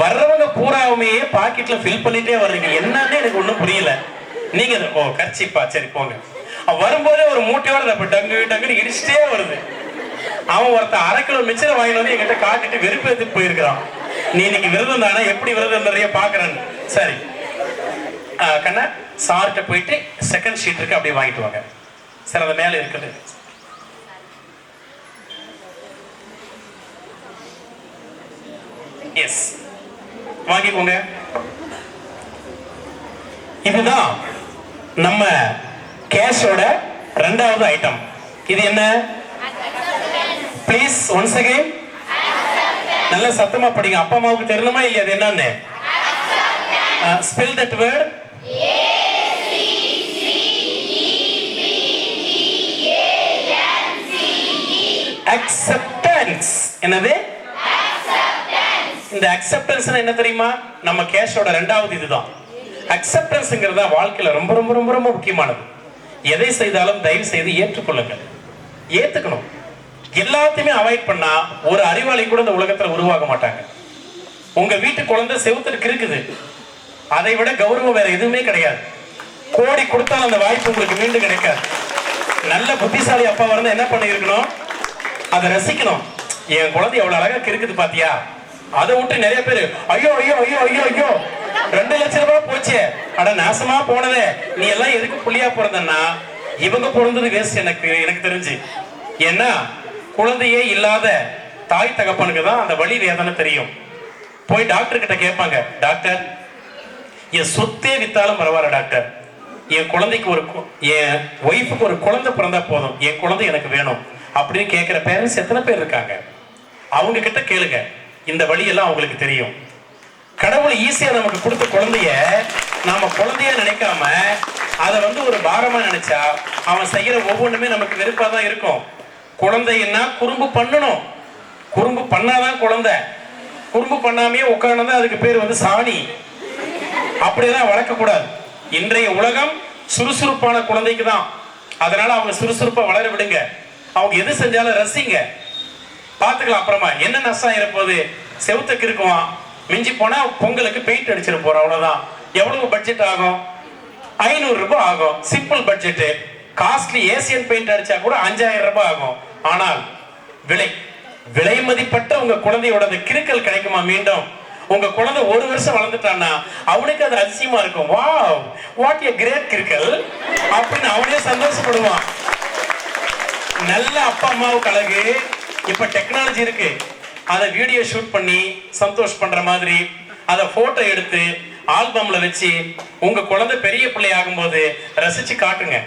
வர்றவங்க பூராவுமே பாக்கெட்ல ஃபில் பண்ணிட்டே வர்றீங்க. என்னன்னு எனக்கு ஒன்றும் புரியல. நீங்க ஓ கர்ச்சிப்பா சரி போங்க. வரும்போதே ஒரு மூட்டையோட அப்ப டங்கு டங்குன்னு இடிச்சிட்டே வருது. அவன் ஒருத்தன் அரை கிலோ மிச்சரை வாங்கிட்டு வந்து எங்கிட்ட காட்டிட்டு வெறுப்பு எடுத்து போயிருக்கிறான். நீ இன்னைக்கு விரதம் தானே? எப்படி விரதம் நிறைய பாக்குறேன்னு சரி. ஆ, கண்ணா சார்கிட்ட போயிட்டு செகண்ட் ஷீட் இருக்கு அப்படியே வாங்கிட்டு வாங்க. சார் அந்த மேலே இருக்குது. எஸ் வாங்கிக்கோங்க. இதுதான் நம்ம கேஷோட ரெண்டாவது ஐட்டம் இது என்ன? ப்ளீஸ் ஒன்ஸ் அகைன் நல்ல சத்தமா படிங்க. அப்பா அம்மாவுக்கு தெரியணுமா இல்லையா? அது என்னன்னு? ஸ்பெல் தட் வேர்ட் அக்செப்டன்ஸ் என்னது? இந்த அக்செப்டன்ஸ் என்ன தெரியுமா? நம்ம கேஷோட ரெண்டாவது இதுதான். அக்செப்டன்ஸுங்கிறது தான் வாழ்க்கையில ரொம்ப ரொம்ப ரொம்ப ரொம்ப முக்கியமானது. எதை செய்தாலும் தயவு செய்து ஏற்றுக்கொள்ளுங்கள் ஏத்துக்கணும். எல்லாத்தையுமே அவாய்ட் பண்ணா ஒரு அறிவாளி கூட இந்த உலகத்துல உருவாக மாட்டாங்க. உங்க வீட்டு குழந்தை செவுத்துட்டு இருக்குது. அதை விட கௌரவம் வேற எதுவுமே கிடையாது. கோடி கொடுத்தாலும் அந்த வாய்ப்பு உங்களுக்கு மீண்டும் கிடைக்காது. நல்ல புத்திசாலி அப்பா வந்து என்ன பண்ணியிருக்கணும்? அதை ரசிக்கணும். என் குழந்தை எவ்வளவு அழகா இருக்குது பாத்தியா? அதை விட்டு நிறைய பேர் ஐயோ ஐயோ ஐயோ ஐயோ ஐயோ. ரெண்டு லட்சம் ரூபாய் போச்சே. அட நாசமா போனதே. நீ எல்லாம் எதுக்கு புள்ளியா பிறந்தன்னா? இவங்க பிறந்தது வேஸ்ட் எனக்கு எனக்கு தெரிஞ்சு. ஏன்னா குழந்தையே இல்லாத தாய் தகப்பனுக்கு தான் அந்த வழி வேதனை தெரியும். போய் டாக்டர் கிட்ட கேட்பாங்க டாக்டர் என் சொத்தே வித்தாலும் பரவாயில்ல டாக்டர் என் குழந்தைக்கு ஒரு கு- என் ஒய்ஃபுக்கு ஒரு குழந்தை பிறந்தா போதும். என் குழந்தை எனக்கு வேணும். அப்படின்னு கேட்குற பேரண்ட்ஸ் எத்தனை பேர் இருக்காங்க? அவங்க கிட்ட கேளுங்க. இந்த வழியெல்லாம் அவங்களுக்கு தெரியும். கடவுள் ஈஸியா நமக்கு கொடுத்த குழந்தைய நாம குழந்தைய நினைக்காம அதை வந்து ஒரு பாரமா நினைச்சா அவன் செய்யற ஒவ்வொன்றுமே நமக்கு வெறுப்பா தான் இருக்கும். குழந்தைன்னா குறும்பு பண்ணணும். குறும்பு பண்ணாதான் குழந்தை. குறும்பு பண்ணாமையே உட்கார்ந்தா அதுக்கு பேர் வந்து சாணி. அப்படியெல்லாம் வளர்க்கக்கூடாது இன்றைய உலகம் சுறுசுறுப்பான குழந்தைக்கு தான். அதனால அவங்க சுறுசுறுப்பா வளர விடுங்க. அவங்க எது செஞ்சாலும் ரசிங்க. பார்த்துக்கலாம் அப்புறமா. என்ன நஷ்டம் இருப்போது செவுத்துக்கு இருக்குவான். மிஞ்சி போனா பொங்கலுக்கு பெயிண்ட் அடிச்சிட போறோம் அவ்வளவுதான். எவ்வளவு பட்ஜெட் ஆகும்? ஐநூறு ரூபாய் ஆகும். Simple budget costly Asian paint அடிச்சா கூட அஞ்சாயிரம் ரூபாய் ஆகும். ஆனால் விலை. விலை மதிப்பட்ட உங்க குழந்தையோட அந்த கிறுக்கல் கிடைக்குமா மீண்டும்? உங்க குழந்தை ஒரு வருஷம் வளர்ந்துட்டான்னா அவனுக்கு அது அதிசயமா இருக்கும். வா வாட் எ கிரேட் கிருக்கல் அப்படின்னு அவனே சந்தோஷப்படுவான். நல்ல அப்பா அம்மாவுக்கு அழகு. இப்ப டெக்னாலஜி இருக்கு. அதை வீடியோ ஷூட் பண்ணி சந்தோஷ் பண்ற மாதிரி அதை போட்டோ எடுத்து ஆல்பம்ல வச்சு உங்க குழந்தை பெரிய பிள்ளை ஆகும்போது ரசிச்சு காட்டுங்க.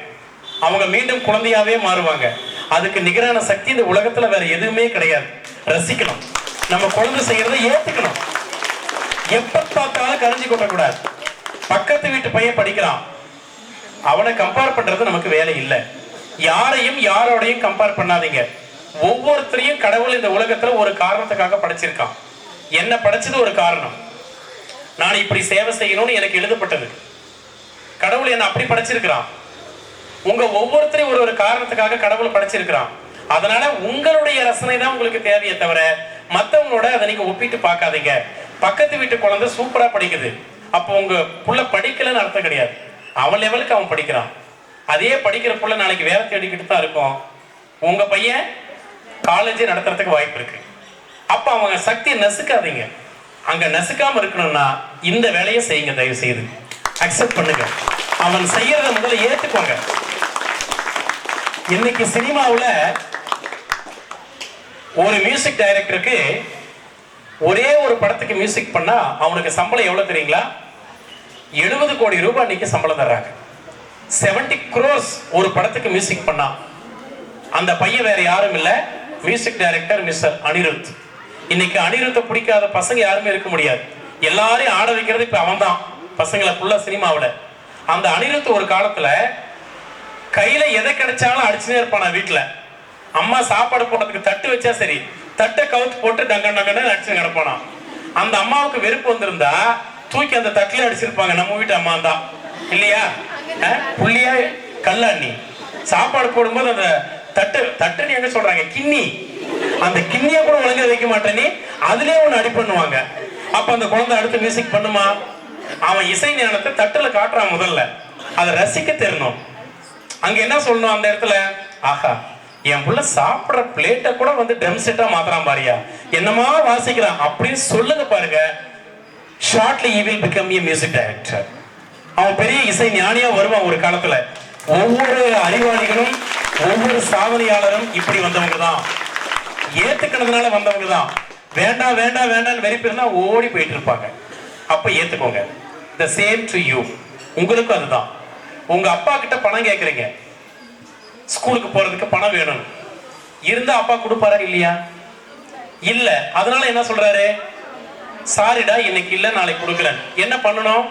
அவங்க மீண்டும் குழந்தையாவே மாறுவாங்க. அதுக்கு நிகரான சக்தி இந்த உலகத்துல வேற எதுவுமே கிடையாது. ரசிக்கணும். நம்ம குழந்தை செய்யறதை ஏத்துக்கணும். எப்ப பார்த்தாலும் கரைஞ்சி கொட்டக்கூடாது. பக்கத்து வீட்டு பையன் படிக்கிறான். அவனை கம்பேர் பண்றது நமக்கு வேலை இல்லை. யாரையும் யாரோடையும் கம்பேர் பண்ணாதீங்க. ஒவ்வொருத்தரையும் கடவுள் இந்த உலகத்துல ஒரு காரணத்துக்காக படைச்சிருக்கான். என்ன படைச்சது ஒரு காரணம்? நான் இப்படி சேவை செய்யணும்னு எனக்கு எழுதப்பட்டது. கடவுள் என்ன அப்படி படைச்சிருக்கிறான். உங்க ஒவ்வொருத்தரையும் ஒரு ஒரு காரணத்துக்காக கடவுள் படைச்சிருக்கிறான். அதனால உங்களுடைய ரசனை தான் உங்களுக்கு தேவையே தவிர மத்தவங்களோட அதை நீங்க ஒப்பிட்டு பார்க்காதீங்க. பக்கத்து வீட்டு குழந்தை சூப்பரா படிக்குது. அப்போ உங்க புள்ள படிக்கலன்னு அர்த்தம் கிடையாது. அவன் லெவலுக்கு அவன் படிக்கிறான். அதே படிக்கிற புள்ள நாளைக்கு வேலை தேடிக்கிட்டு தான் இருக்கும். உங்க பையன் காலேஜ் நடத்துறதுக்கு வாய்ப்பு இருக்கு. அப்ப அவங்க சக்தியை நசுக்காதீங்க. அங்க நசுக்காம இருக்கணும்னா இந்த வேலையை செய்யுங்க தயவு செய்து அக்செப்ட் பண்ணுங்க. அவன் செய்யறத முதல்ல ஏத்துக்கோங்க. இன்னைக்கு சினிமாவுல ஒரு மியூசிக் டைரக்டருக்கு ஒரே ஒரு படத்துக்கு மியூசிக் பண்ணா அவனுக்கு சம்பளம் எவ்வளவு தெரியுங்களா? எழுபது கோடி ரூபாய் இன்னைக்கு சம்பளம் தர்றாங்க. செவன்டி குரோஸ் ஒரு படத்துக்கு மியூசிக் பண்ணா. அந்த பையன் வேற யாரும் இல்லை. மியூசிக் டைரக்டர் மிஸ்டர் அனிருத் இன்னைக்கு அனிருத்தை பிடிக்காத பசங்க யாருமே இருக்க முடியாது. எல்லாரையும் ஆட வைக்கிறது இப்ப அவன்தான். பசங்களை ஃபுல்லா சினிமாவில். அந்த அனிருத் ஒரு காலத்துல கையில எதை கிடைச்சாலும் அடிச்சுனே இருப்பான் வீட்டுல அம்மா சாப்பாடு போடுறதுக்கு தட்டு வச்சா சரி. தட்டை கவுத்து போட்டு டங்க டங்கன்னு அடிச்சு கிடப்பானா அந்த அம்மாவுக்கு வெறுப்பு வந்திருந்தா தூக்கி அந்த தட்டுல அடிச்சிருப்பாங்க. நம்ம வீட்டு அம்மா தான். இல்லையா? அஹ், புள்ளியா? கல்லாண்ணி. சாப்பாடு போடும்போது அந்த தட்டு தட்டுன்னு என்ன சொல்றாங்க? கிண்ணி. அந்த கிண்ணிய கூட ஒழுங்கா வைக்க மாட்டேனே அதுலயே ஒண்ணு அடி பண்ணுவாங்க. அப்ப அந்த குழந்தை அடுத்து மியூசிக் பண்ணுமா? அவன் இசை ஞானத்தை தட்டுல காட்டுறான் முதல்ல. அதை ரசிக்க தெரியணும். அங்க என்ன சொல்லணும் அந்த இடத்துல? ஆஹா என் புள்ள சாப்பிடுற பிளேட்டை கூட வந்து ட்ரம் செட்டா மாத்துறான் பாரியா. என்னமா வாசிக்கிறான் அப்படின்னு சொல்லுங்க பாருங்க. Shortly he will become a music director அவன் பெரிய இசை ஞானியா வருவான் ஒரு காலத்துல. ஒவ்வொரு அறிவாளிகளும் ஒவ்வொரு சாதனையாளரும் இப்படி வந்தவங்க தான் ஏத்துக்கினதுனால வந்தவங்க தான் வேண்டாம் வேண்டாம் வேண்டாம்னு வெறி பேர்னா ஓடி போயிட்டு இருப்பாங்க. அப்ப ஏத்துக்கோங்க. த சேம் டு யூ உங்களுக்கும் அதுதான். உங்க அப்பா கிட்ட பணம் கேட்குறீங்க ஸ்கூலுக்கு போறதுக்கு பணம் வேணும். இருந்தா அப்பா கொடுப்பாரா இல்லையா? இல்ல. அதனால என்ன சொல்றாரு? சாரிடா இன்னைக்கு இல்ல நாளைக்கு கொடுக்குறேன். என்ன பண்ணணும்?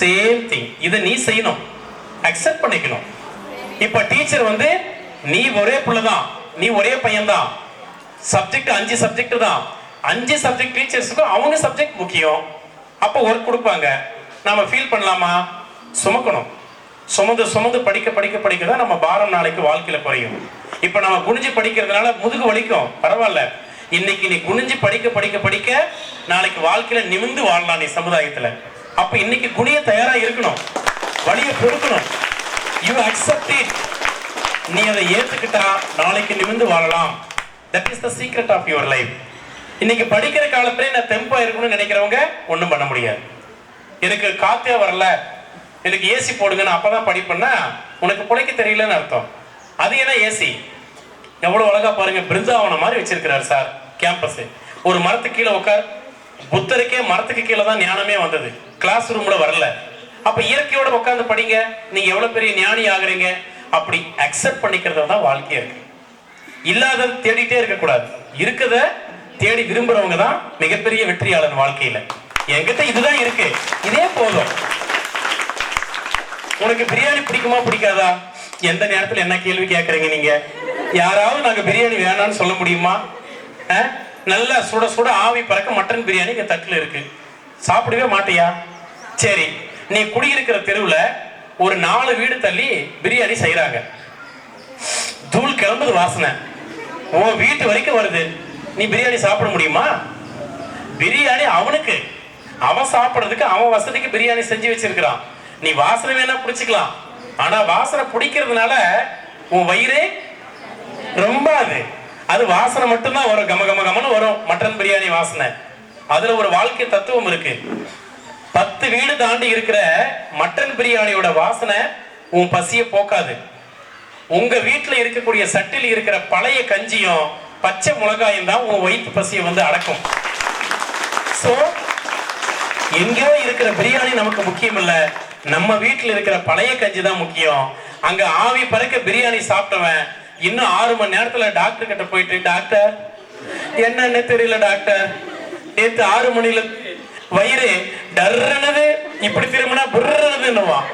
சேம் திங் இதை நீ செய்யணும். அக்செப்ட் பண்ணிக்கணும். இப்ப டீச்சர் வந்து நீ ஒரே புள்ளதான். நீ ஒரே பையன்தான். சப்ஜெக்ட் அஞ்சு சப்ஜெக்ட் தான். அஞ்சு சப்ஜெக்ட் டீச்சர்ஸுக்கும் அவங்க சப்ஜெக்ட் முக்கியம். அப்போ ஒர்க் கொடுப்பாங்க. நாம ஃபீல் பண்ணலாமா? சுமக்கணும். சுமந்து சுமந்து படிக்க படிக்க படிக்க தான் நம்ம பாரம் நாளைக்கு வாழ்க்கையில குறையும். இப்போ நம்ம குனிஞ்சு படிக்கிறதுனால முதுகு வலிக்கும். பரவாயில்ல. இன்னைக்கு நீ குனிஞ்சு படிக்க படிக்க படிக்க நாளைக்கு வாழ்க்கையில நிமிந்து வாழலாம் நீ சமுதாயத்துல. அப்ப இன்னைக்கு குனிய தயாரா இருக்கணும். வழியை பொறுக்கணும். யூ அக்செப்ட் இட் நீ அதை ஏற்றுக்கிட்டா நாளைக்கு நிமிந்து வாழலாம். That is the secret of your life இன்னைக்கு படிக்கிற காலத்துல நான் தெம்பா இருக்கணும்னு நினைக்கிறவங்க ஒன்றும் பண்ண முடியாது. எனக்கு காத்தே வரல. எனக்கு ஏசி போடுங்கன்னு அப்பதான் படிப்பேன்னா உனக்கு பிழைக்க தெரியலன்னு அர்த்தம். அது என்ன ஏசி எவ்வளவு அழகா பாருங்க பிருந்தாவனம் மாதிரி வச்சிருக்கிறார் சார் கேம்பஸ் ஒரு மரத்துக்கு கீழே உட்கார். புத்தருக்கே மரத்துக்கு கீழே தான் ஞானமே வந்தது. கிளாஸ் ரூம்ல வரல. அப்ப இயற்கையோட உட்காந்து படிங்க. நீங்க எவ்வளவு பெரிய ஞானி ஆகுறீங்க? அப்படி அக்செப்ட் பண்ணிக்கிறது தான் வாழ்க்கையா இருக்கு. இல்லாதது தேடிட்டே இருக்கக்கூடாது. இருக்கத தேடி விரும்புறவங்க தான் மிகப்பெரிய வெற்றியாளன் வாழ்க்கையில. என்கிட்ட இதுதான் இருக்கு. இதே போதும். உனக்கு பிரியாணி பிடிக்குமா பிடிக்காதா? எந்த நேரத்துல என்ன கேள்வி கேட்கறீங்க நீங்க? யாராவது நாங்க பிரியாணி வேணாம்னு சொல்ல முடியுமா? அஹ்? நல்லா சுட சுட ஆவி பறக்க மட்டன் பிரியாணி இங்க தட்டுல இருக்கு. சாப்பிடவே மாட்டியா? சரி. நீ குடியிருக்கிற தெருவில் ஒரு நாலு வீடு தள்ளி பிரியாணி செய்கிறாங்க தூள் கிளம்புது வாசனை. உன் வீட்டு வரைக்கும் வருது. நீ பிரியாணி சாப்பிட முடியுமா? பிரியாணி அவனுக்கு. அவன் சாப்பிட்றதுக்கு அவன் வசதிக்கு பிரியாணி செஞ்சு வச்சிருக்கிறான். நீ வாசனை வேணா பிடிச்சிக்கலாம் ஆனா வாசனை பிடிக்கிறதுனால உன் வயிறே ரொம்ப அது அது வாசனை மட்டும்தான் வரும். கம கம கமன்னு வரும். மட்டன் பிரியாணி வாசனை. அதுல ஒரு வாழ்க்கை தத்துவம் இருக்கு. பத்து வீடு தாண்டி இருக்கிற மட்டன் பிரியாணியோட வாசனை உன் பசிய போக்காது. உங்க வீட்டுல இருக்கக்கூடிய சட்டில் இருக்கிற பழைய கஞ்சியும் பச்சை மிளகாயும் தான் உன் வயிற்று பசியை வந்து அடக்கும். சோ எங்கேயோ இருக்கிற பிரியாணி நமக்கு முக்கியம் இல்ல நம்ம வீட்டுல இருக்கிற பழைய கஞ்சி தான் முக்கியம். அங்க ஆவி பறக்க பிரியாணி சாப்பிட்டவன் இன்னும் ஆறு மணி நேரத்துல டாக்டர் கிட்ட போயிட்டு டாக்டர் என்னன்னு தெரியல டாக்டர். நேற்று ஆறு மணில வயிறு டர்னது இப்படி திரும்பினா புர்றதுன்னுவான்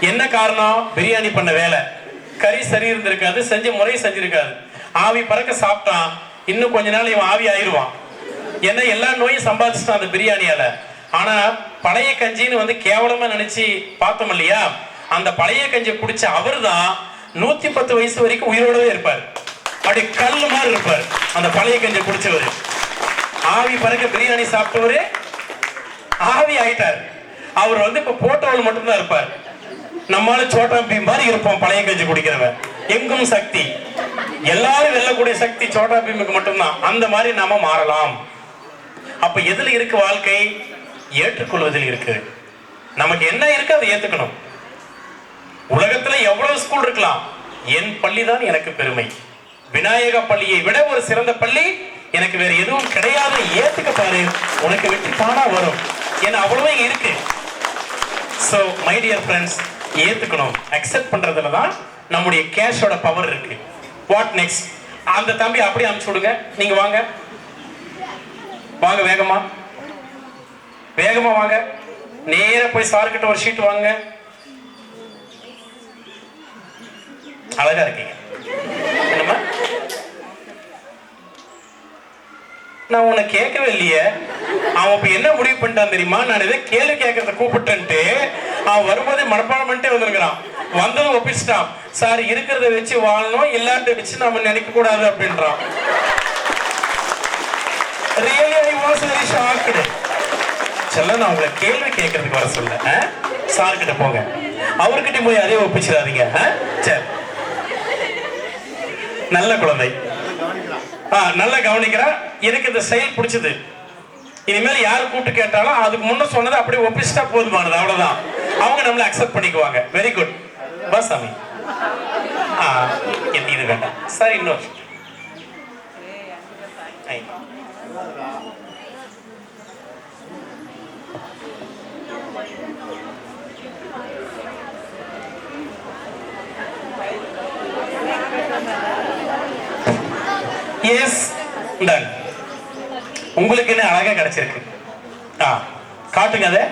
என்ன காரணம்? பிரியாணி பண்ண வேலை. கறி சரி இருந்திருக்காது செஞ்ச முறை செஞ்சிருக்காது. ஆவி பறக்க சாப்பிட்டான். இன்னும் கொஞ்ச நாள் இவன் ஆவி ஆயிருவான் ஏன்னா எல்லா நோயும் சம்பாதிச்சிட்டான் அந்த பிரியாணியால. ஆனா பழைய கஞ்சின்னு வந்து கேவலமா நினைச்சு பார்த்தோம் இல்லையா? அந்த பழைய கஞ்சி குடிச்ச அவர்தான் நூத்தி பத்து வயசு வரைக்கும் உயிரோடவே இருப்பார். அப்படி கல் மாதிரி இருப்பார். அந்த பழைய கஞ்சி குடிச்சவர். ஆவி பறக்க பிரியாணி சாப்பிட்டவரு ஆவி ஆயிட்டார். அவர் வந்து இப்ப போட்டோவில் மட்டும்தான் இருப்பார். நம்மால சோட்டா பீம் மாதிரி இருப்போம் பழைய கஞ்சி குடிக்கிறவன். எங்கும் சக்தி. எல்லாரும் வெல்லக்கூடிய சக்தி சோட்டா பீமுக்கு மட்டும்தான். அந்த மாதிரி நாம மாறலாம். அப்ப எதுல இருக்கு வாழ்க்கை? ஏற்றுக்கொள்வதில் இருக்கு. நமக்கு என்ன இருக்கு அதை ஏத்துக்கணும். உலகத்துல எவ்வளவு ஸ்கூல் இருக்கலாம்? என் பள்ளி தான் எனக்கு பெருமை. விநாயக பள்ளியை விட ஒரு சிறந்த பள்ளி எனக்கு வேற எதுவும் கிடையாது. ஏத்துக்க பாரு. உனக்கு வெற்றி தானா வரும். ஏன்னா அவ்வளவு இங்க இருக்கு. ஸோ மை டியர் ஃப்ரெண்ட்ஸ் ஏத்துக்கணும். அக்செப்ட் பண்றதுல தான் நம்முடைய கேஷோட பவர் இருக்கு. வாட் நெக்ஸ்ட் அந்த தம்பி அப்படியே அனுப்பிச்சு விடுங்க. நீங்க வாங்க. வாங்க வேகமா. வேகமா வாங்க. நேர போய் சார்கிட்ட ஒரு ஷீட் வாங்க அழகா இருக்கீங்க. என்னமா நான் உன்னை கேட்கவே இல்லையே. அவன் இப்ப என்ன முடிவு பண்ணிட்டான் தெரியுமா? நான் இதை கேள்வி கேட்கறத கூப்பிட்டேன்ட்டு அவன் வரும்போதே மனப்பாடம் பண்ணிட்டே வந்திருக்கிறான். வந்ததும் ஒப்பிச்சிட்டான். சார் இருக்கிறத வச்சு வாழணும் இல்லாத வச்சு நாம நினைக்க கூடாது அப்படின்றான். Really I was very shocked செல்ல நான் உங்களை கேள்வி கேட்கறதுக்கு வர சொல்ல சார் கிட்ட போங்க. அவர்கிட்ட போய் அதே ஒப்பிச்சிடாதீங்க சரி. நல்ல குழந்தை. நல்லா கவனிக்கிறேன். எனக்கு இந்த செயல் பிடிச்சது. இனிமேல் யார் கூப்பிட்டு கேட்டாலும் அதுக்கு முன்ன சொன்னதை அப்படியே ஒப்பிச்சிட்டா போதுமானது அவ்வளவுதான். அவங்க நம்மளை அக்செப்ட் பண்ணிக்குவாங்க. வெரி குட் வா சாமி. ஆ இது இது வேண்டாம். சரி இன்னொரு ஐ. எஸ் கூடாது உங்களுக்கு என்ன அழகா கிடைச்சிருக்கு? ஆ காட்டுங்க அதை.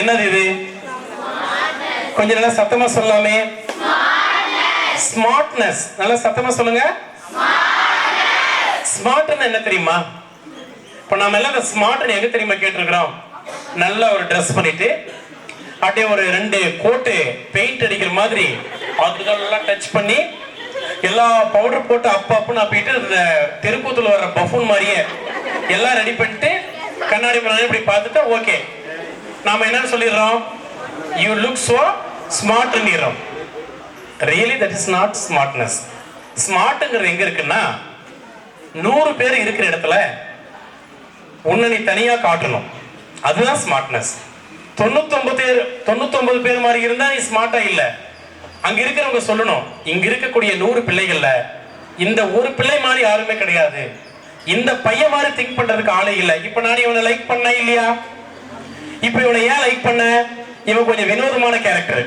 என்னது இது? கொஞ்சம் நல்லா சத்தமா சொல்லலாமே. ஸ்மார்ட்னஸ் நல்லா சத்தமா சொல்லுங்க. ஸ்மார்ட்னு என்ன தெரியுமா? இப்போ நம்ம எல்லாம் இந்த ஸ்மார்ட்னு எங்க தெரியுமா கேட்டிருக்கிறோம்? நல்லா ஒரு ட்ரெஸ் பண்ணிட்டு அப்படியே ஒரு ரெண்டு கோட்டு பெயிண்ட் அடிக்கிற மாதிரி அதுக்கெல்லாம் டச் பண்ணி எல்லா பவுடர் போட்டு அப்ப அப்பன்னு அப்பிட்டு இந்த தெருக்கூத்துல வர பஃபூன் மாதிரியே எல்லாம் ரெடி பண்ணிட்டு கண்ணாடி முன்னாடி இப்படி பார்த்துட்டு ஓகே நாம என்னன்னு சொல்லிடுறோம்? You look so ஸ்மார்ட்னுறோம் really that is not smartness ஸ்மார்ட்ங்கிறது எங்க இருக்குன்னா நூறு பேர் இருக்கிற இடத்துல உன்னை நீ தனியா காட்டணும். அதுதான் ஸ்மார்ட்னஸ் தொண்ணூத்தொன்பது பேர் தொண்ணூத்தொன்பது பேர் மாதிரி இருந்தா நீ ஸ்மார்ட்டா இல்லை. அங்க இருக்கிறவங்க சொல்லணும் இங்க இருக்கக்கூடிய நூறு பிள்ளைகள்ல இந்த ஒரு பிள்ளை மாதிரி யாருமே கிடையாது. இந்த பையன் மாதிரி திங்க் பண்றதுக்கு ஆளே இல்ல. இப்ப நான் இவனை லைக் பண்ண இல்லையா? இப்ப இவனை ஏன் லைக் பண்ண? இவன் கொஞ்சம் வினோதமான கேரக்டர்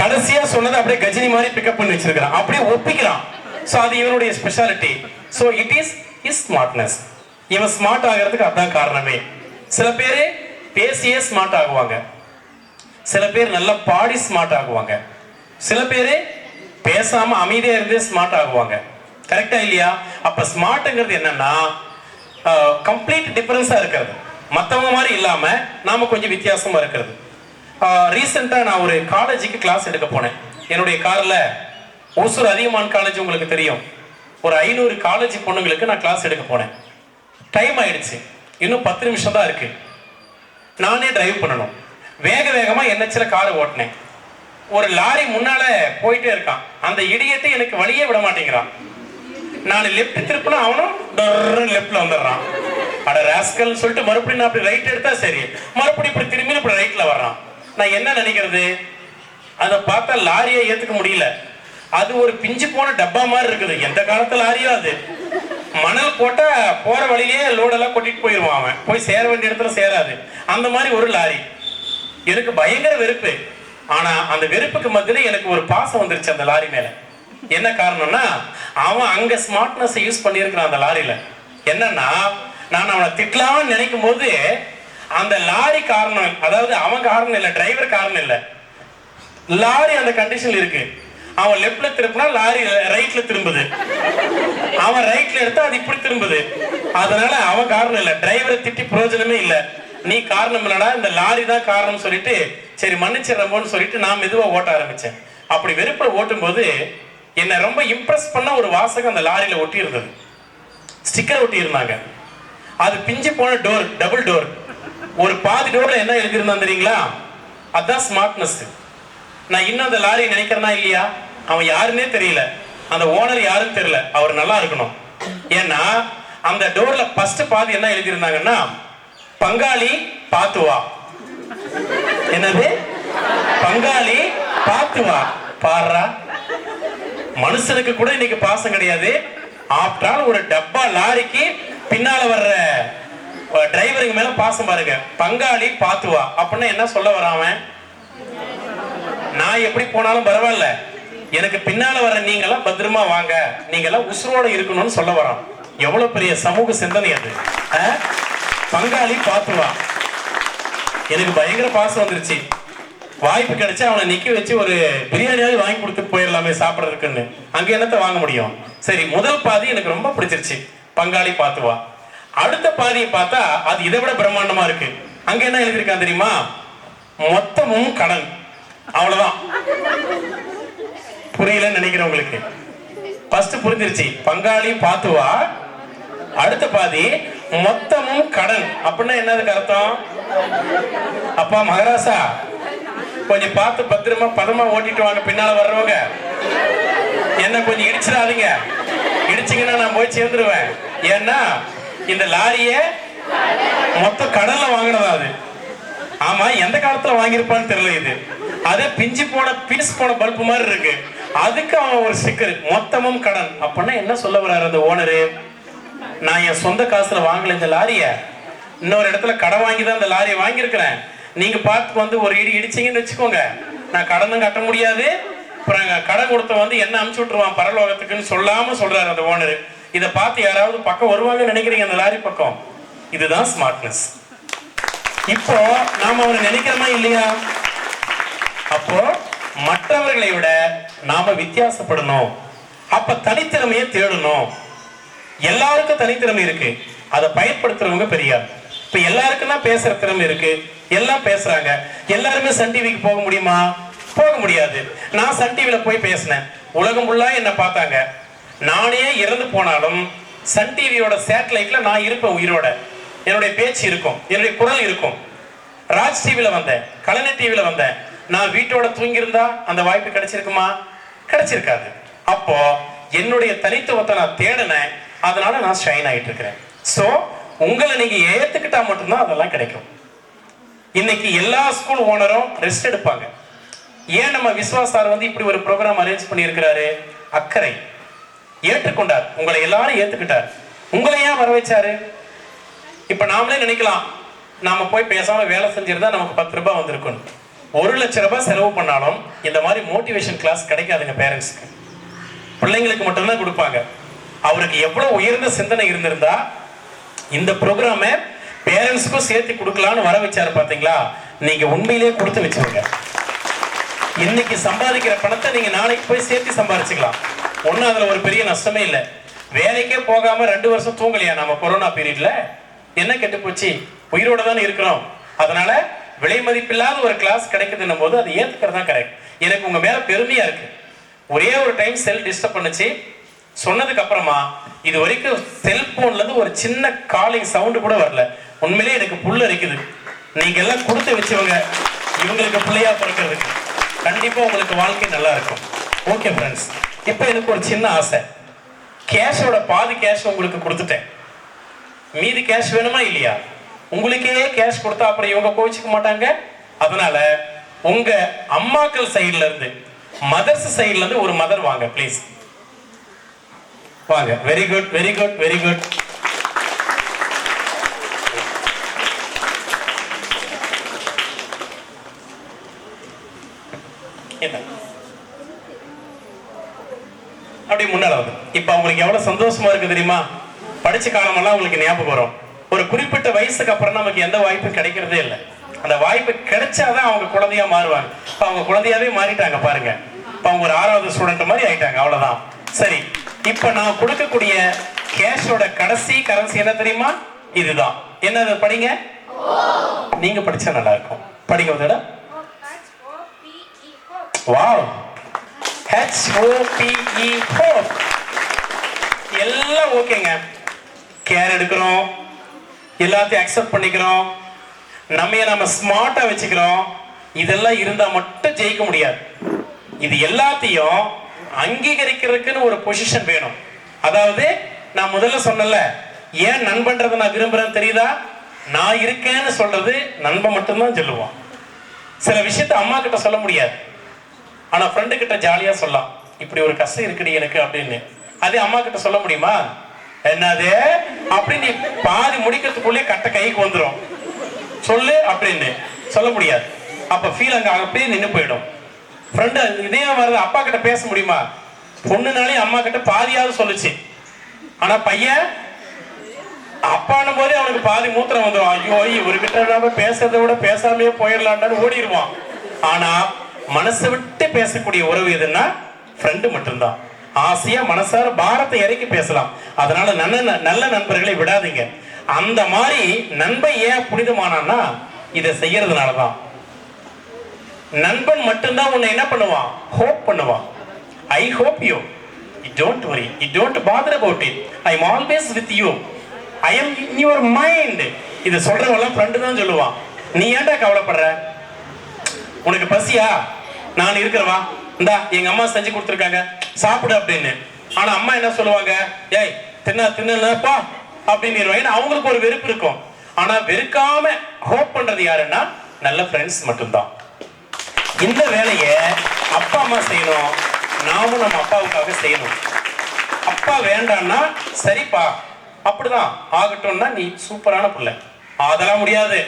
கடைசியா சொன்னது அப்படியே கஜினி மாதிரி பிக்கப் பண்ணி வச்சிருக்கான் அப்படியே ஒப்பிக்கிறான். சோ அது இவனுடைய speciality so it is is smartness இவன் ஸ்மார்ட் ஆகிறதுக்கு அதான் காரணமே. சில பேர் பேசியே ஸ்மார்ட் ஆகுவாங்க. சில பேர் நல்லா பாடி ஸ்மார்ட் ஆகுவாங்க. சில பேரே பேசாம அமைதியா இருந்தே ஸ்மார்ட் ஆகுவாங்க. கரெக்டா இல்லையா? அப்ப ஸ்மார்ட்ங்கிறது என்னன்னா கம்ப்ளீட் டிஃபரன்ஸா இருக்கிறது. மற்றவங்க மாதிரி இல்லாம நாம கொஞ்சம் வித்தியாசமா இருக்கிறது. ரீசெண்டாக நான் ஒரு காலேஜுக்கு கிளாஸ் எடுக்க போனேன். என்னுடைய காரில் ஒசூர் அதிகமான் காலேஜ் உங்களுக்கு தெரியும். ஒரு ஐநூறு காலேஜ் பொண்ணுங்களுக்கு நான் கிளாஸ் எடுக்க போனேன். டைம் ஆயிடுச்சு. இன்னும் பத்து நிமிஷம் தான் இருக்கு. நானே டிரைவ் பண்ணணும். வேக வேகமா என்ஹெச்ல காரு ஓட்டினேன். ஒரு லாரி முன்னால போயிட்டே இருக்கான். அந்த இடியத்தை எனக்கு வழியே விட மாட்டேங்கிறான். நான் லெஃப்ட் திருப்பினா அவனும் லெஃப்ட்ல வந்துடுறான். அட ராஸ்கல் சொல்லிட்டு மறுபடியும் நான் அப்படி ரைட் எடுத்தா சரி. மறுபடியும் இப்படி திரும்பி இப்படி ரைட்ல வர்றான். நான் என்ன நினைக்கிறது? அதை பார்த்தா லாரியை ஏத்துக்க முடியல. அது ஒரு பிஞ்சு போன டப்பா மாதிரி இருக்குது. எந்த காலத்து லாரியோ அது? மணல் போட்டா போற வழியிலேயே லோடெல்லாம் கொட்டிட்டு போயிருவான் அவன். போய் சேர வேண்டிய இடத்துல சேராது. அந்த மாதிரி ஒரு லாரி. எனக்கு பயங்கர வெறுப்பு. ஆனா அந்த வெறுப்புக்கு மத்தியில எனக்கு ஒரு பாசம் வந்துருச்சு அந்த லாரி மேல. என்ன காரணம்னா அவன் அங்க ஸ்மார்ட்னஸ் யூஸ் பண்ணியிருக்கிறான் அந்த லாரியில. என்னன்னா நான் அவனை திட்டலாம்னு நினைக்கும் போது அந்த லாரி காரணம் அதாவது அவன் காரணம் இல்லை டிரைவர் காரணம் இல்லை. லாரி அந்த கண்டிஷன்ல இருக்கு. அவன் லெப்ட்ல திருப்பினா லாரி ரைட்ல திரும்புது. அவன் ரைட்ல எடுத்தா அது இப்படி திரும்புது. அதனால அவன் காரணம் இல்லை டிரைவரை திட்டி பிரயோஜனமே இல்லை. நீ காரணம் இல்லடா இந்த லாரி தான் காரணம் சொல்லிட்டு சரி மன்னிச்சிடறமோன்னு சொல்லிட்டு நான் மெதுவாக ஓட்ட ஆரம்பித்தேன் அப்படி வெறுப்பில் ஓட்டும்போது என்னை ரொம்ப இம்ப்ரெஸ் பண்ண ஒரு வாசகம் அந்த லாரியில் ஒட்டி இருந்தது ஸ்டிக்கர் ஒட்டி இருந்தாங்க அது பிஞ்சு போன டோர் டபுள் டோர் ஒரு பாதி டோர்ல என்ன எழுதியிருந்தான் தெரியுங்களா? அதுதான் ஸ்மார்ட்னஸ் நான் இன்னும் அந்த லாரி நினைக்கிறேனா இல்லையா? அவன் யாருன்னே தெரியல. அந்த ஓனர் யாருன்னு தெரியல. அவர் நல்லா இருக்கணும். ஏன்னா அந்த டோர்ல ஃபர்ஸ்ட் பாதி என்ன எழுதியிருந்தாங்கன்னா பங்காளி பாத்து வா என்னது? பங்காளி பாத்து வா பாடுறா. மனுஷனுக்கு கூட இன்னைக்கு பாசம் கிடையாது. ஆஃப்டர் ஆல் ஒரு டப்பா லாரிக்கு பின்னால வர்ற டிரைவருங்க மேல பாசம் பாருங்க. பங்காளி பாத்து வா அப்படின்னா என்ன சொல்ல வரான் அவன்? நான் எப்படி போனாலும் பரவாயில்ல. எனக்கு பின்னால வர நீங்களாம் பத்திரமா வாங்க. நீங்களாம் உசுரோட இருக்கணும்னு சொல்ல வரோம் எவ்வளவு பெரிய சமூக சிந்தனை அது. ஆ? பங்காளி பாத்து எனக்கு பயங்கர பாசம் வந்துருச்சு. வாய்ப்பு கிடைச்சா அவனை நிக்க வச்சு ஒரு பிரியாணியாவது வாங்கி கொடுத்துட்டு போயிடலாமே சாப்பிட்றதுக்குன்னு. அங்க என்னத்த வாங்க முடியும்? சரி முதல் பாதி எனக்கு ரொம்ப பிடிச்சிருச்சு. பங்காளி பார்த்துவா அடுத்த பாதியை பார்த்தா அது இதை விட பிரம்மாண்டமா இருக்கு. அங்க என்ன எழுதியிருக்கான் தெரியுமா? மொத்தமும் கடன். அவ்வளவுதான். புரியலன்னு நினைக்கிறேன் உங்களுக்கு. ஃபர்ஸ்ட் புரிஞ்சிருச்சு. பங்காளி பார்த்துவா அடுத்த பாதி மொத்தமும் கடன். அப்படின்னா என்னதுக்கு அர்த்தம்? அப்பா மகராசா கொஞ்சம் பார்த்து பத்திரமா பதமா ஓட்டிட்டு வாங்க பின்னால வர்றவங்க. என்ன கொஞ்சம் இடிச்சிடாதீங்க. இடிச்சிங்கன்னா நான் போய் சேர்ந்துருவேன். ஏன்னா இந்த லாரிய மொத்த கடல்ல வாங்கினதா அது. ஆமா எந்த காலத்துல வாங்கியிருப்பான்னு தெரியல இது. அது பிஞ்சு போன பீஸ் போன பல்பு மாதிரி இருக்கு. அதுக்கு அவன் ஒரு ஸ்டிக்கர் மொத்தமும் கடன். அப்படின்னா என்ன சொல்ல வர்றாரு அந்த ஓனரு? நான் என் சொந்த காசுல வாங்கல இந்த லாரிய. இன்னொரு இடத்துல கடன் வாங்கி தான் இந்த லாரியை வாங்கியிருக்கிறேன். நீங்க பார்த்து வந்து ஒரு இடி இடிச்சீங்கன்னு வச்சுக்கோங்க. நான் கடனும் கட்ட முடியாது. அப்புறம் கடன் கொடுத்த வந்து என்ன அமுச்சு விட்டுருவான் பரலோகத்துக்குன்னு சொல்லாம சொல்றாரு அந்த ஓனர். இதை பார்த்து யாராவது பக்கம் வருவாங்கன்னு நினைக்கிறீங்க அந்த லாரி பக்கம். இதுதான் ஸ்மார்ட்னஸ் இப்போ நாம அவனை நினைக்கிறோமா இல்லையா? அப்போ மற்றவர்களை விட நாம வித்தியாசப்படணும். அப்ப தனித்திறமையை தேடணும். எல்லாருக்கும் தனித்திறமை இருக்கு. அதை பயன்படுத்துறவங்க பெரியார். இப்ப எல்லாருக்குன்னா பேசுற திறமை இருக்கு. எல்லாம் பேசுறாங்க. எல்லாருமே சன் டிவிக்கு போக முடியுமா? போக முடியாது. நான் சன் டிவில போய் பேசினேன். உலகம் ஃபுல்லா என்ன பார்த்தாங்க. நானே இறந்து போனாலும் சன் டிவியோட சேட்டலைட்ல நான் இருப்பேன் உயிரோட. என்னுடைய பேச்சு இருக்கும். என்னுடைய குரல் இருக்கும். ராஜ் டிவில வந்தேன். கலைஞர் டிவில வந்தேன். நான் வீட்டோட தூங்கியிருந்தா அந்த வாய்ப்பு கிடைச்சிருக்குமா? கிடைச்சிருக்காது. அப்போ என்னுடைய தனித்துவத்தை நான் தேடினேன். அதனால நான் ஷைன் ஆகிட்டு இருக்கிறேன் ஸோ உங்களை நீங்கள் ஏற்றுக்கிட்டால் மட்டும்தான் அதெல்லாம் கிடைக்கும். இன்னைக்கு எல்லா ஸ்கூல் ஓனரும் ரெஸ்ட் எடுப்பாங்க. ஏன் நம்ம விஸ்வாஸ் சார் வந்து இப்படி ஒரு ப்ரோக்ராம் அரேஞ்ச் பண்ணியிருக்கிறாரு? அக்கறை. ஏற்றுக்கொண்டார். உங்களை எல்லாரும் ஏற்றுக்கிட்டார் உங்களை ஏன் வர வச்சாரு? இப்போ நாமளே நினைக்கலாம். நாம போய் பேசாமல் வேலை செஞ்சிருந்தா நமக்கு பத்து ரூபாய் வந்திருக்கும். ஒரு லட்ச ரூபாய் செலவு பண்ணாலும் இந்த மாதிரி மோட்டிவேஷன் கிளாஸ் கிடைக்காதுங்க பேரண்ட்ஸ்க்கு பிள்ளைங்களுக்கு மட்டும்தான் கொடுப்பாங்க. அவருக்கு எவ்வளவு உயர்ந்த சிந்தனை இருந்திருந்தா இந்த ப்ரோக்ராமை பேரண்ட்ஸ்க்கும் சேர்த்து கொடுக்கலான்னு வர வச்சாரு பாத்தீங்களா? நீங்க உண்மையிலேயே கொடுத்து வச்சிருங்க. இன்னைக்கு சம்பாதிக்கிற பணத்தை நீங்க நாளைக்கு போய் சேர்த்து சம்பாதிச்சுக்கலாம் ஒன்றும் அதுல ஒரு பெரிய நஷ்டமே இல்லை. வேலைக்கே போகாம ரெண்டு வருஷம் தூங்கலையா நம்ம கொரோனா பீரியட்ல என்ன கெட்டு போச்சு? உயிரோட தான் இருக்கிறோம். அதனால விலை மதிப்பில்லாத ஒரு கிளாஸ் கிடைக்குதுன்னும் போது அதை ஏத்துக்கிறது தான் கரெக்ட் எனக்கு உங்க மேல பெருமையா இருக்கு. ஒரே ஒரு டைம் செல் டிஸ்டர்ப் பண்ணுச்சு. சொன்னதுக்கு அப்புறமா இது வரைக்கும் செல்போன்ல இருந்து ஒரு சின்ன காலிங் சவுண்டு கூட வரல. உண்மையிலேயே எனக்கு புல்லு இருக்குது நீங்க எல்லாம் கொடுத்து வச்சவங்க இவங்களுக்கு பிள்ளையா பிறக்கிறதுக்கு. கண்டிப்பா உங்களுக்கு வாழ்க்கை நல்லா இருக்கும். ஓகே ஃப்ரெண்ட்ஸ் இப்போ எனக்கு ஒரு சின்ன ஆசை. கேஷோட பாதி கேஷ் உங்களுக்கு கொடுத்துட்டேன். மீதி கேஷ் வேணுமா இல்லையா? உங்களுக்கே கேஷ் கொடுத்தா அப்புறம் இவங்க கோவிச்சுக்க மாட்டாங்க. அதனால உங்க அம்மாக்கள் சைட்ல இருந்து மதர்ஸ் சைட்ல இருந்து ஒரு மதர் வாங்க ப்ளீஸ் வாங்க very good very good very good அப்படியே முன்னால வந்து இப்போ அவங்களுக்கு எவ்வளவு சந்தோஷமா இருக்கு தெரியுமா? படிச்ச காலமெல்லாம் உங்களுக்கு ஞாபகம் வரும். ஒரு குறிப்பிட்ட வயசுக்கு அப்புறம் நமக்கு எந்த வாய்ப்பும் கிடைக்கிறதே இல்லை. அந்த வாய்ப்பு கிடைச்சாதான் அவங்க குழந்தையா மாறுவாங்க. இப்போ அவங்க குழந்தையாவே மாறிட்டாங்க பாருங்க. இப்போ அவங்க ஒரு ஆறாவது ஸ்டூடெண்ட் மாதிரி ஆயிட்டாங்க. அவ்வளவுதான். சரி. இப்ப நான் கொடுக்கக்கூடிய கேஷோட கடைசி கரன்சி என்ன தெரியுமா? இதுதான். என்ன படிங்க. நீங்க படிச்சா நல்லா இருக்கும் படிங்க ஒரு தடவை வாவ் ஹெச் ஓபிஇ ஹோப் எல்லாம் ஓகேங்க. கேர் எடுக்கிறோம். எல்லாத்தையும் அக்செப்ட் பண்ணிக்கிறோம். நம்மைய நம்ம ஸ்மார்ட்டா வச்சுக்கிறோம். இதெல்லாம் இருந்தா மட்டும் ஜெயிக்க முடியாது. இது எல்லாத்தையும் அங்கீகரிக்கிறதுக்குன்னு ஒரு பொசிஷன் வேணும். அதாவது நான் முதல்ல சொன்னல ஏன் நண்பன்றதை நான் விரும்புறேன்னு தெரியுதா? நான் இருக்கேன்னு சொல்றது நண்பன் மட்டும்தான் சொல்லுவான். சில விஷயத்த அம்மா கிட்ட சொல்ல முடியாது. ஆனா ஃப்ரெண்டு கிட்ட ஜாலியா சொல்லலாம். இப்படி ஒரு கஷ்டம் இருக்குடி எனக்கு அப்படின்னு. அதே அம்மா கிட்ட சொல்ல முடியுமா? என்னது? அப்படின்னு பாதி முடிக்கிறதுக்குள்ளே கட்ட கைக்கு வந்துடும் சொல்லு அப்படின்னு. சொல்ல முடியாது. அப்ப ஃபீல் அங்க அப்படியே நின்று போயிடும். ஃப்ரெண்டு இதே வருது அப்பா கிட்ட பேச முடியுமா? பொண்ணுனாலே அம்மா கிட்ட பாதியாவது சொல்லுச்சு. ஆனா பையன் அப்பானும் போதே அவனுக்கு பாதி மூத்திரம் வந்துடும் ஐயோ இவர்கிட்ட நாம பேசுறத விட பேசாமையே போயிடலான்டான்னு ஓடிடுவான். ஆனா மனசை விட்டு பேசக்கூடிய உறவு எதுன்னா ஃப்ரெண்டு மட்டும்தான். ஆசையா மனசார பாரத்தை இறக்கி பேசலாம். அதனால நல்ல நல்ல நண்பர்களை விடாதீங்க. அந்த மாதிரி நண்பன் ஏன் புனிதமானான்னா இதை செய்யறதுனால தான் நண்பன் மட்டும்தான் உன்னை என்ன பண்ணுவான்? ஹோப் பண்ணுவான். I hope you it don't worry it don't bother about it I am always with you I am in your mind இதை சொல்றவெல்லாம் ஃப்ரெண்டு தான் சொல்லுவான். நீ ஏன்டா கவலைப்படுற? உனக்கு பசியா? நான் இருக்கிறவா? இந்தா எங்க அம்மா செஞ்சு கொடுத்துருக்காங்க. சாப்பிடு அப்படின்னு. ஆனா அம்மா என்ன சொல்லுவாங்க? ஏய் தின்னா தின்னலப்பா அப்படின்னு ஏன்னா அவங்களுக்கு ஒரு வெறுப்பு இருக்கும். ஆனா வெறுக்காம ஹோப் பண்றது யாருன்னா நல்ல ஃப்ரெண்ட்ஸ் மட்டும்தான். இந்த வேலையை அப்பா அம்மா செய்யணும் நாமும் நம்ம அப்பாவுக்காக செய்யணும். அப்பா வேண்டான்னா சரிப்பா அப்படிதான். ஆகட்டும்னா நீ சூப்பரான பிள்ளை. அதெல்லாம் முடியாது.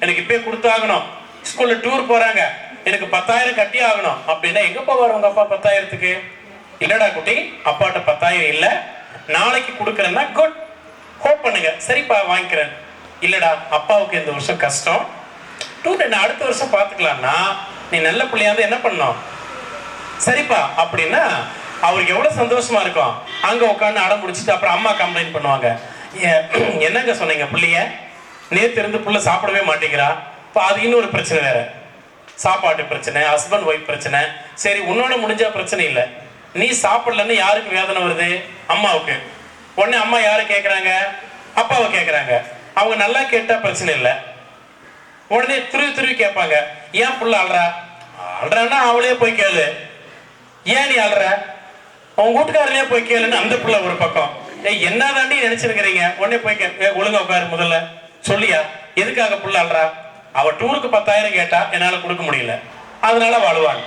எனக்கு இப்பயே கொடுத்தாகணும். ஸ்கூல்ல டூர் போறாங்க. எனக்கு பத்தாயிரம் கட்டி ஆகணும். அப்படின்னா எங்க போவார் உங்க அப்பா பத்தாயிரத்துக்கு? இல்லடா குட்டி அப்பாட்ட பத்தாயிரம் இல்ல. நாளைக்கு கொடுக்குறேன்னா குட் ஹோப் பண்ணுங்க. சரிப்பா வாங்கிக்கிறேன். இல்லடா அப்பாவுக்கு இந்த வருஷம் கஷ்டம். டூ நான் அடுத்த வருஷம் பாத்துக்கலாம்னா நீ நல்ல பிள்ளையா இருந்து என்ன பண்ணும் சரிப்பா அப்படின்னா அவருக்கு எவ்வளவு சந்தோஷமா இருக்கும். அங்க உட்காந்து அடம் பிடிச்சிட்டு அப்புறம் அம்மா கம்ப்ளைண்ட் பண்ணுவாங்க. "ஏ, என்னங்க சொன்னீங்க பிள்ளைய? நேத்து இருந்து புள்ள சாப்பிடவே மாட்டேங்கிறா. இப்போ அது இன்னொரு பிரச்சனை வேற. சாப்பாட்டு பிரச்சனை ஹஸ்பண்ட் ஒய்ஃப் பிரச்சனை. சரி உன்னோட முடிஞ்சா பிரச்சனை இல்லை. நீ சாப்பிடலன்னு யாருக்கு வேதனை வருது? அம்மாவுக்கு. உடனே அம்மா யாரை கேட்குறாங்க அப்பாவை கேட்குறாங்க அவங்க நல்லா கேட்டா பிரச்சனை இல்லை. உடனே துருவி துருவி கேட்பாங்க. ஏன் புள்ள அழுறா? அழுறான்னா அவளே போய் கேளு. ஏன் நீ அழுற? உன் வீட்டுக்காரனே போய் கேளுன்னு அந்த புள்ள ஒரு பக்கம். ஏய் என்ன தாண்டி நினைச்சிருக்கிறீங்க? உடனே போய் கே ஒழுங்க ஒழுங்கா உட்காரு முதல்ல. சொல்லியா? எதுக்காக புள்ள அழுறா? அவ டூருக்கு பத்தாயிரம் கேட்டா என்னால கொடுக்க முடியல. அதனால வாழ்வாங்க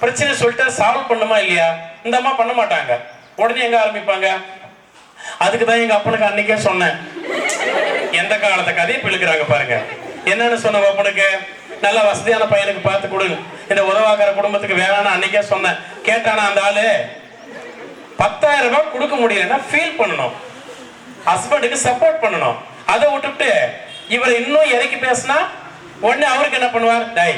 பிரச்சனை சொல்லிட்டு சால்வ் பண்ணுமா இல்லையா? இந்த அம்மா பண்ண மாட்டாங்க. உடனே எங்க ஆரம்பிப்பாங்க? அதுக்கு தான் எங்க அப்பனுக்கு அன்னைக்கே சொன்னேன். எந்த காலத்தை கதையை பிழுக்கிறாங்க பாருங்க. என்னன்னு சொன்ன அப்பனுக்கு நல்ல வசதியான பையனுக்கு பார்த்து கொடுங்க இந்த உதவாக்கிற குடும்பத்துக்கு வேணான்னு அன்னைக்கே சொன்னேன். கேட்டானா அந்த ஆளு பத்தாயிரம் ரூபாய் கொடுக்க முடியலன்னா ஃபீல் பண்ணணும். ஹஸ்பண்டுக்கு சப்போர்ட் பண்ணணும். அதை விட்டுட்டு இவர் இன்னும் இறக்கி பேசினா உடனே அவருக்கு என்ன பண்ணுவார்? டை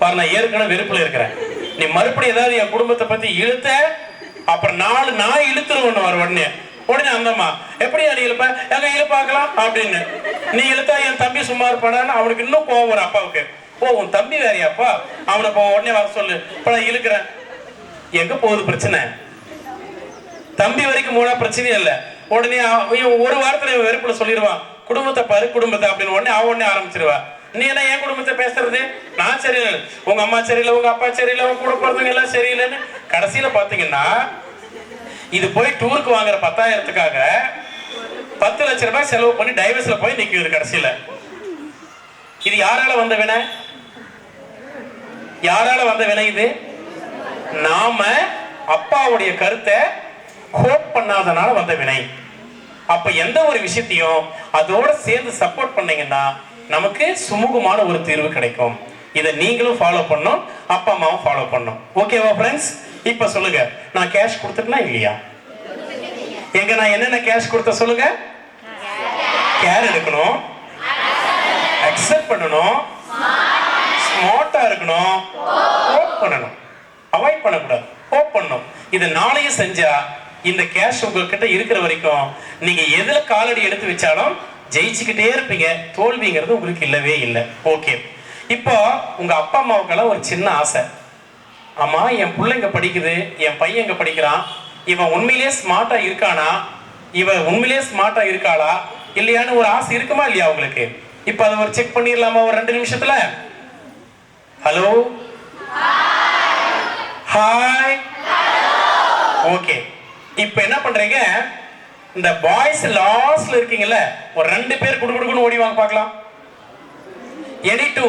பாரு நான் ஏற்கனவே வெறுப்புல இருக்கிறேன். நீ மறுபடியும் ஏதாவது என் குடும்பத்தை பத்தி இழுத்த அப்புறம் நாலு நாய் இழுத்துருவோன்னு வர உடனே. உடனே அந்தம்மா எப்படி நீ இழுப்ப? எங்க இழுப்பாக்கலாம் அப்படின்னு. நீ இழுத்தா என் தம்பி சும்மா இருப்பானான்னு அவனுக்கு இன்னும் கோவம் வரும் அப்பாவுக்கு. ஓ உன் தம்பி வேறையாப்பா? அவனை இப்போ உடனே வர சொல்லு. இப்போ நான் இழுக்கிறேன். எங்க போகுது பிரச்சனை? தம்பி வரைக்கும் போனா பிரச்சனையே இல்லை. உடனே ஒரு வாரத்துல இவன் வெறுப்புல சொல்லிடுவான். குடும்பத்தை பாரு குடும்பத்தை அப்படின்னு உடனே அவன் உடனே ஆரம்பிச்சிருவா. நீ என்ன என் குடும்பத்தை பேசுறது? நான் சரியில்லை. உங்க அம்மா சரியில்லை உங்க அப்பா சரியில்லை உங்க கூட பிறந்தவங்க எல்லாம் சரியில்லைன்னு கடைசியில பாத்தீங்கன்னா இது போய் டூருக்கு வாங்குற பத்தாயிரத்துக்காக பத்து லட்ச ரூபாய் செலவு பண்ணி டைவர்ஸ்ல போய் நிக்குது கடைசியில. இது யாரால வந்த வினை? யாரால வந்த வினை இது? நாம அப்பாவுடைய கருத்தை ஹோப் பண்ணாதனால வந்த வினை. அப்ப எந்த ஒரு விஷயத்தையும் அதோட சேர்ந்து சப்போர்ட் பண்ணீங்கன்னா நமக்கு சுமூகமான ஒரு தீர்வு கிடைக்கும். இதை நீங்களும் ஃபாலோ பண்ணும் அப்பா அம்மாவும் ஃபாலோ பண்ணும் ஓகேவா ஃப்ரெண்ட்ஸ் இப்ப சொல்லுங்க. நான் கேஷ் கொடுத்துட்டேனா இல்லையா? எங்க நான் என்னென்ன கேஷ் கொடுத்த சொல்லுங்க? கேர் எடுக்கணும். அக்செப்ட் பண்ணணும். ஸ்மார்ட்டா இருக்கணும். ஹோப் பண்ணணும். அவாய்ட் பண்ணக்கூடாது. ஹோப் பண்ணணும். இது நாளையும் செஞ்சா இந்த கேஷ் உங்ககிட்ட இருக்கிற வரைக்கும் நீங்க எதுல காலடி எடுத்து வச்சாலும் ஜெயிச்சுக்கிட்டே இருப்பீங்க. தோல்விங்கிறது உங்களுக்கு இல்லவே இல்லை. ஓகே இப்போ உங்க அப்பா அம்மாவுக்கெல்லாம் ஒரு சின்ன ஆசை. அம்மா என் பிள்ளைங்க படிக்குது? என் பையன் இங்கே படிக்கிறான்? இவன் உண்மையிலே ஸ்மார்ட்டாக இருக்கானா? இவன் உண்மையிலே ஸ்மார்ட்டாக இருக்காளா? இல்லையான்னு ஒரு ஆசை இருக்குமா இல்லையா உங்களுக்கு? இப்போ அதை ஒரு செக் பண்ணிடலாமா ஒரு ரெண்டு நிமிஷத்தில்? ஹலோ ஹாய் ஓகே இப்போ என்ன பண்றீங்க? இந்த பாய்ஸ் லாஸ்ட்ல இருக்கீங்கல்ல ஒரு ரெண்டு பேர் குடுகுடுன்னு ஓடி வாங்க பார்க்கலாம். Any two